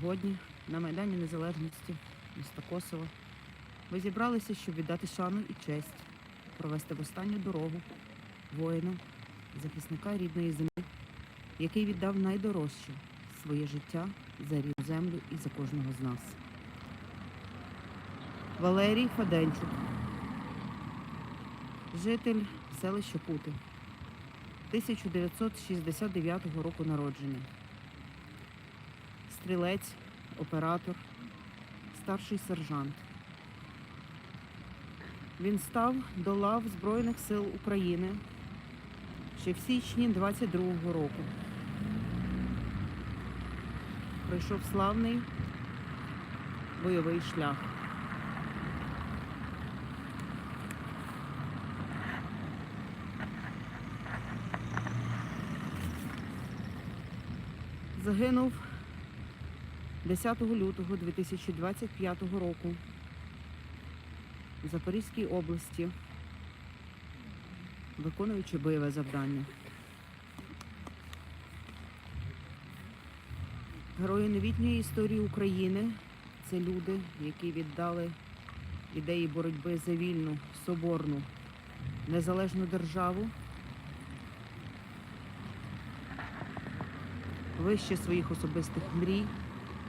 Сьогодні на Майдані Незалежності міста Косово ви зібралися, щоб віддати шану і честь, провести в останню дорогу воїна, захисника рідної землі, який віддав найдорожче своє життя за рідну землю і за кожного з нас. Валерій Фаденчук, житель селища Кути, 1969 року народження. Стрілець, оператор, старший сержант. Він став до лав Збройних сил України ще в січні 22-го року. Пройшов славний бойовий шлях. Загинув 10 лютого 2025 року у Запорізькій області, виконуючи бойове завдання. Герої новітньої історії України це люди, які віддали ідеї боротьби за вільну, соборну, незалежну державу вище своїх особистих мрій,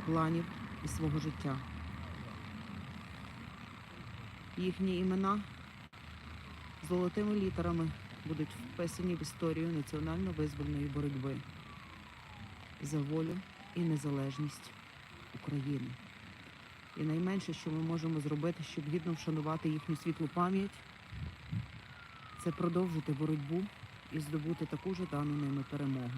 планів і свого життя. Їхні імена золотими літерами будуть вписані в історію національно-визвольної боротьби за волю і незалежність України. І найменше, що ми можемо зробити, щоб гідно вшанувати їхню світлу пам'ять, це продовжити боротьбу і здобути таку жадану ними перемогу.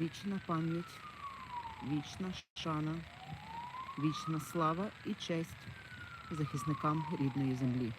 Вічна пам'ять, вічна шана, вічна слава і честь захисникам рідної землі.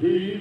Святий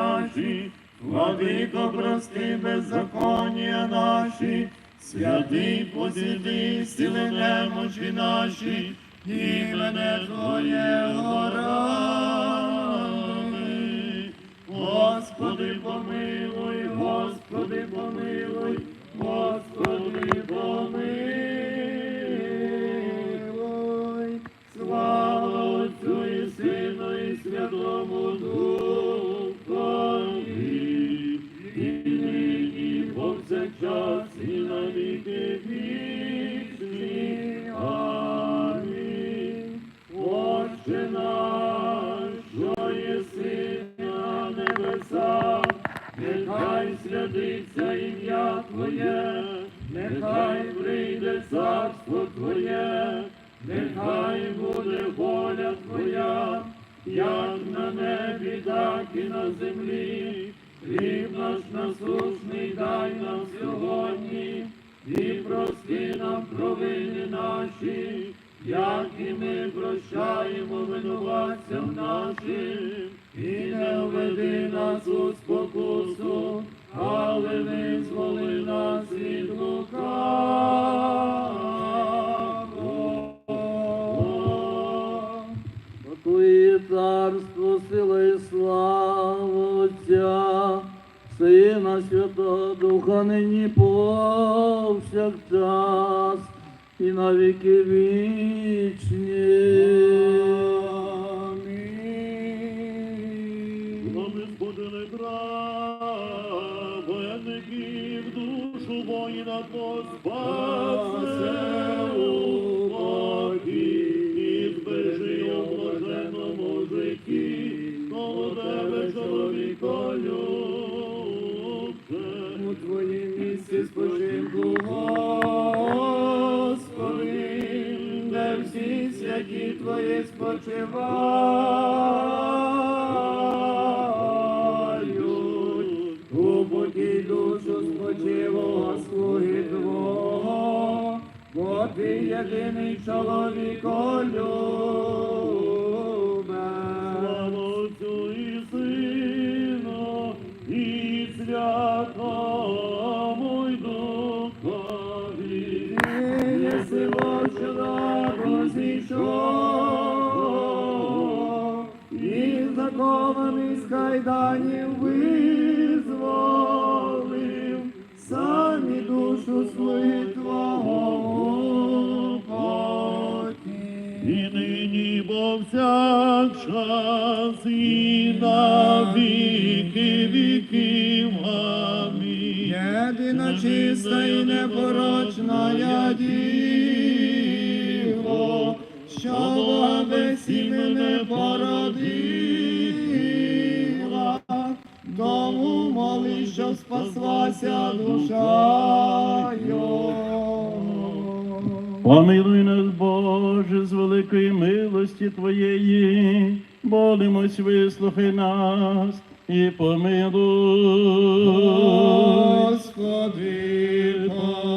наші, Владико, прости беззаконня наші, святий посіди, сили немочі наші, імене Твоє горами. Господи, помилуй, Господи, помилуй, Господи, помилуй. Повсякчас, і на віки вічні. Амінь. Отче наш, що єси на небесах, нехай святиться ім'я Твоє, нехай прийде царство Твоє, нехай буде воля Твоя, як на небі, так і на землі. Хліб наш насушний дай нам сьогодні, і прости нам провини наші, як і ми прощаємо винуватцям нашим, і не введи нас у спокусу, але визволи нас від лукавого. Царство, сила і слава Отця, Сина Святого Духа, нині повсякчас і на віки вічні. Амінь. Господи, прав, душу воїна у Твої спочивають. У покій душу спочивого слуги Твого, бо Ти єдиний чоловіколюбець. Кайданів визволив, самі душу слуги Твого потім. І нині повсякчас, і на віки віків. Амінь. Єдина чиста і непорочна я діво, що без імени породила, спаслася душа його. Помилуй нас, Боже, з великої милості Твоєї, молимось, вислухай нас і помилуй. Господи, помилуй.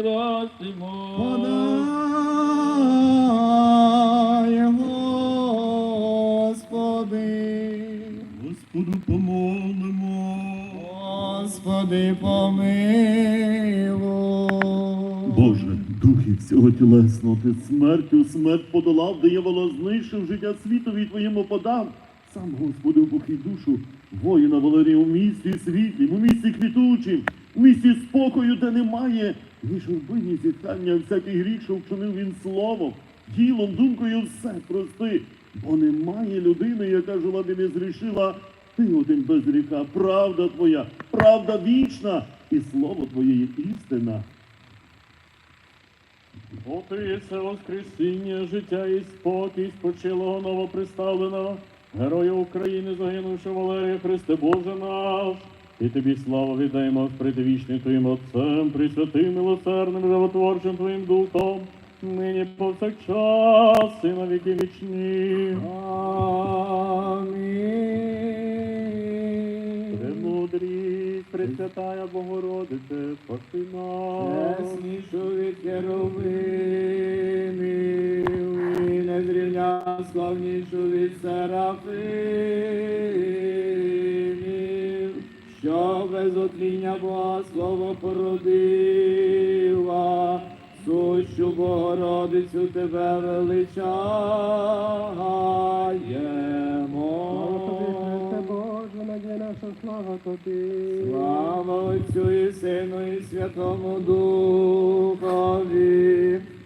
Просимо. Подай, Господи. Господу помолимо. Господи, помилуй. Боже, духи всього тілесного, ти смертю смерть подолав, диявола знищив життя світові твоєму подав. Сам Господи, упокій душу воїна Валерія у місті світлім, у місті квітучим, у місті спокою, де немає, ні журби, ні зітхання, всякий гріх, що вчинив він словом, ділом, думкою все прости. Бо немає людини, яка жила би не зрішила. Ти один без гріха, правда твоя, правда вічна, і слово твоє є істина. Бо ти це воскресіння, життя і спокій спочилого новоприставленого, героя України, загинувшого Валерія Христе Боже наш. І тобі славу віддаємо предвічним Твоїм Отцем, Пресвятим, милосердним, животворчим Твоїм Духом, нині повсякчас і на віки вічні. Амінь. Премудрість, Пресвятая Богородице, спаси нас. Чеснішу від херовимів і незрівня славнішу від серафимів, що без отління Бога слово породила, сущу Богородицю тебе величаємо. Слава Отцю і Сину і Святому Духові,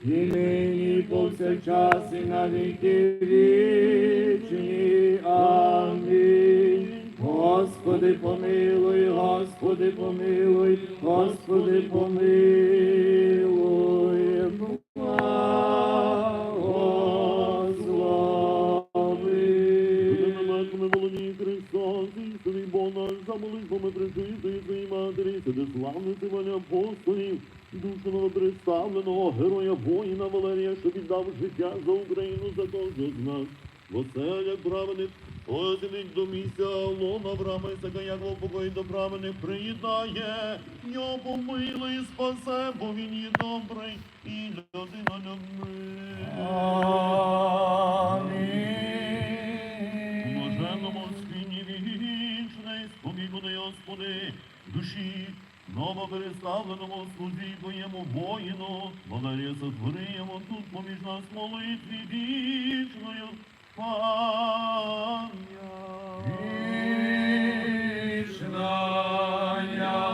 і нині, і повсякчас, і на віки вічні. Амінь. Господи, помилуй, Господи, помилуй, Господи, помилуй. Благослови. Христос, Ісові Бог наш, за молитвами причистої своїй матері, сиди славний сивані апостолів, душу новоприставленого героя воїна Валерія, що віддав життя за Україну, за кожного з нас. В оселях праведних, до місця лона Ісака, Якова покої до праведних приїдає, його помилуй і спасе, бо він є добрий і людина любить. Блаженному спині вічний, спомігуни, Господи, душі, новопереставленому слузі Твоєму воїну, Валерія сотворимо тут поміж нас молитві вічною пам'ять. Отця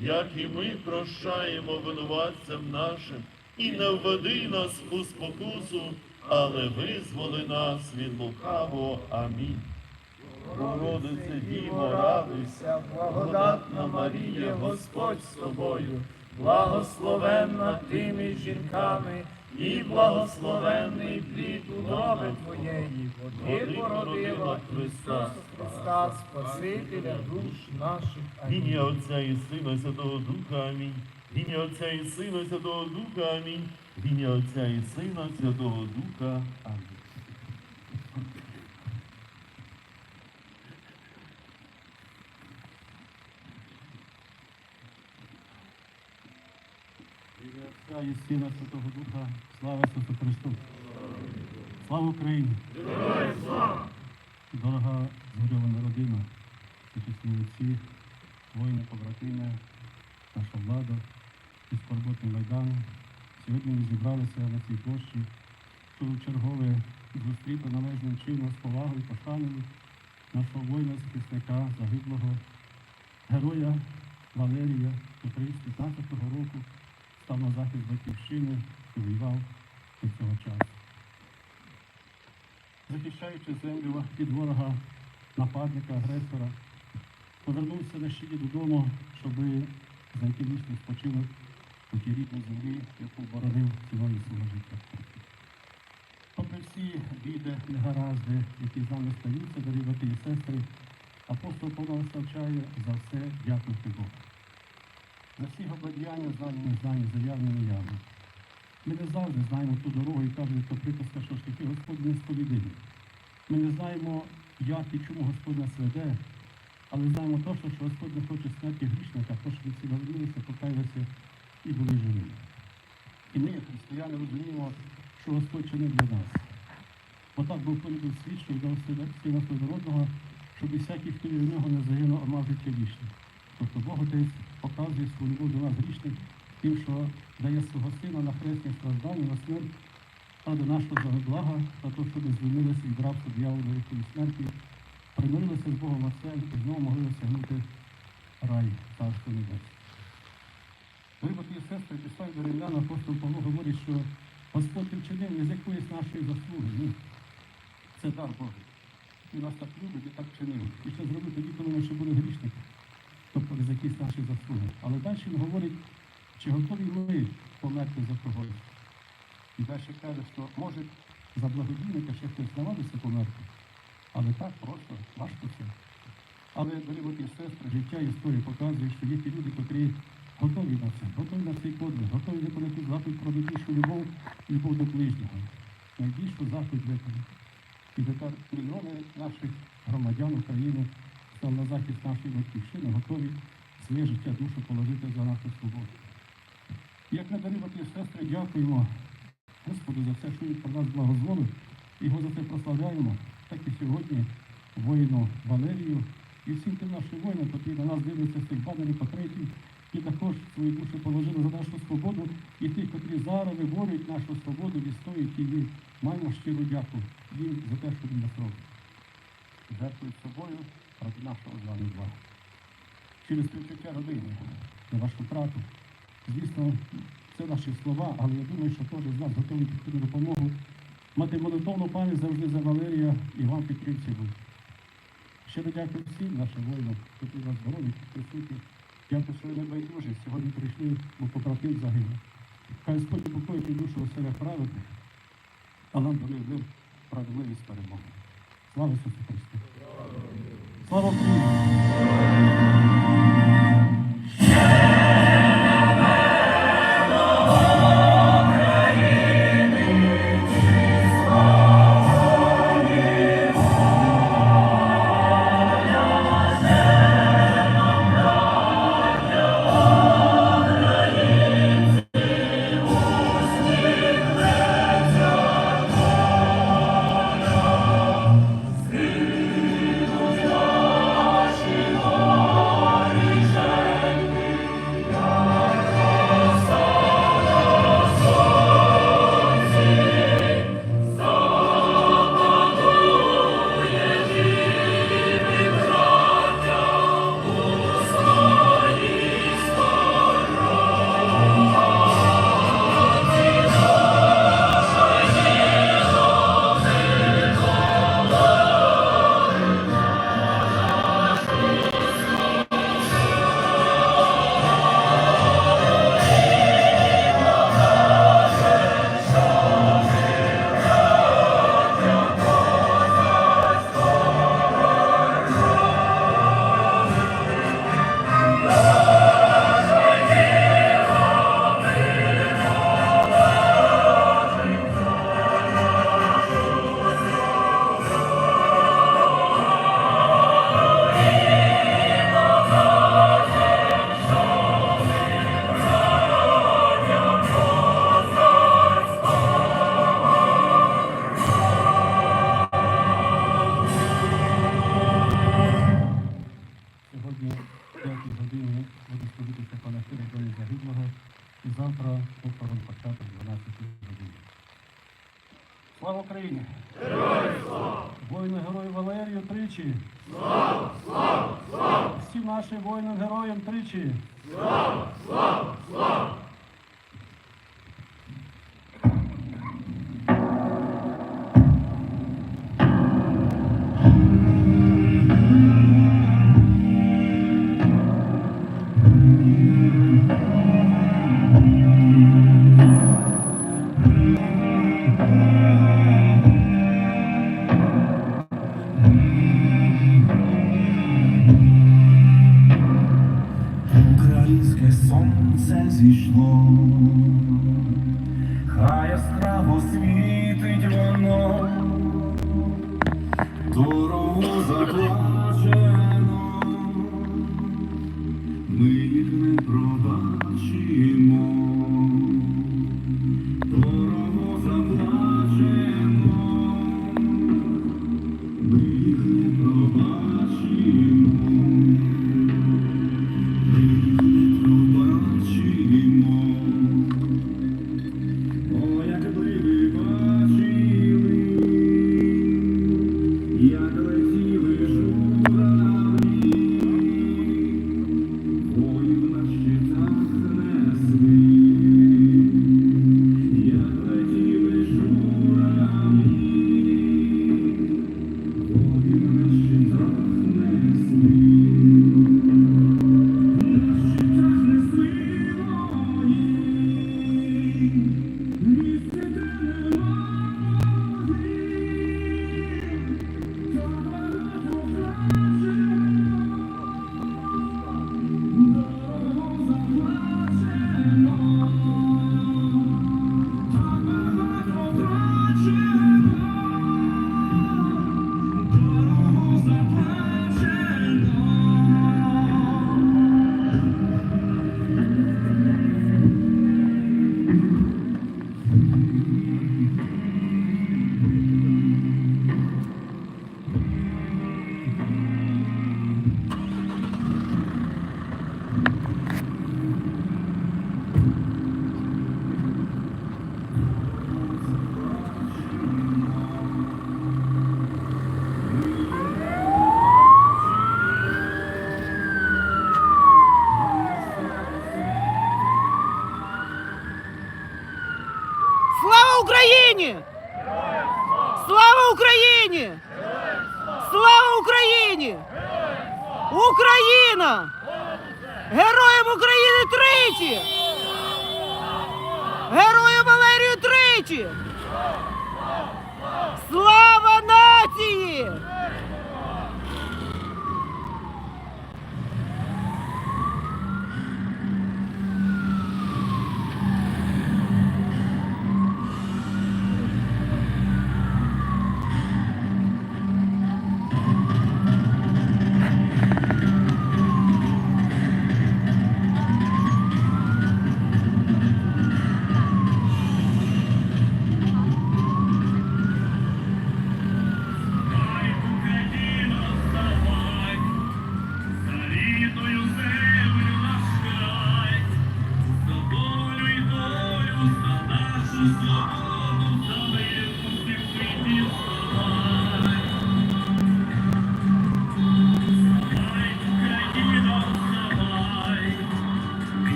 як і ми прощаємо винуватцям нашим, і не введи нас у спокусу, але визволи нас від лукавого. Амінь. Богородице Діво, радуйся, благодатна Марія, Господь з тобою, благословенна ти між жінками, і благословенний плід удови Твоєї, Ти породила Христа, Христа, Спасителя душ наших. Амінь. ім'я Отця і Сина, і Святого Духа, амінь. Ім'я Отця і Сина, і Святого Духа, амінь. Ім'я Отця і Сина, Святого Духа, амінь. Отця і Сина, Святого Духа, слава Ісусу Христу. Слава Україні! Дорога згорьована родина, сучасні отці, воїни, побратими, наша влада і скорботний майдан. Сьогодні ми зібралися на цій площі, щоб чергове зустріти належним чином з повагою, пошаною нашого воїна-захисника, загиблого героя Валерія, який з 15-го року став на захист батьківщини воював до цього часу захищаючи землю від ворога, нападника, агресора, повернувся на щиті додому, щоб знайти вічний спочинок у тій рідній землі, яку боронив ціною свого життя. Попри всі біди, негаразди, які з нами стаються, дорогі брати і сестри, апостол Павло нас за все дякувати Богу. За всі обладяння, знані, незнані, заявлені, неявні. Ми не завжди знаємо ту дорогу і кажуть, то приказка, що шляхи Господь не сповідає. Ми не знаємо, як і чому Господь нас веде, але знаємо точно, що Господь не хоче смерті грішника, то що всі навернулися, покаялися і були живі. І ми, як християни, розуміємо, що Господь чинив для нас. Бо так був полюбив світ, що віддав сина свого щоб і всякий, хто від нього не загинув, а мав життя вічне. Тобто Бог Отець показує свою любов до нас грішних тим, що дає свого сина на хресні страждання, на смерть, а до нашого блага, за те, щоб ми звільнилися від рабства диявола і смерті, примирилися з Богом Отцем і знову могли осягнути рай Царство Небесне. Дорогі брати і сестри, писав до римлян, апостол Павло говорить, що Господь вчинив не з якоїсь нашої заслуги. Ні. Це дар Божий. Він нас так любить і так чинив. І це зробив тоді, коли ми ще були грішники, тобто не з якісь наші заслуги. Але далі він говорить, чи готові ми померти за когось? І далі каже, що може за благодійника ще хтось навадився померти, але так просто, важко це. Але, дорогі сестри, життя історія показує, що є ті люди, котрі готові на це, готові на цей подвиг, готові виконати заповідь про найбільшу любов, любов до ближнього, найбільшу заповідь виконати. І тепер мільйони наших громадян України стали на захист нашої батьківщини, готові своє життя душу положити за нашу свободу. Як не дарувати сестри, дякуємо Господу за все, що він про нас благозволив, його за це прославляємо, так і сьогодні воїну Валерію і всім тим нашим воїнам, які на нас дивляться з цих банерів патриотів, і також свої душі положили за нашу свободу, і тих, котрі зараз виборюють нашу свободу, відстоюють її. Маємо щиру дяку їм за те, що він нас робить. Жертвують собою ради нашого з. Через співчуття родини на вашу втрату. Звісно, це наші слова, але я думаю, що кожен з нас готовий піти допомогу. Мати молитовну пам'ять завжди за Валерія і вам підтримці будь. Щиро дякую всім нашим воїнам, які нас боронять, присутні. Дякую, що не байдужі. Сьогодні прийшли, бо побратим загинув. Хай Господь упокоїть душу оселя праведних, а нам дали мир, справедливість перемоги. Слава Ісусу Христу! Слава Україні!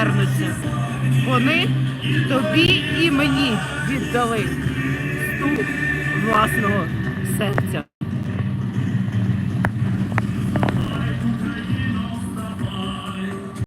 Повернуться. Вони тобі і мені віддали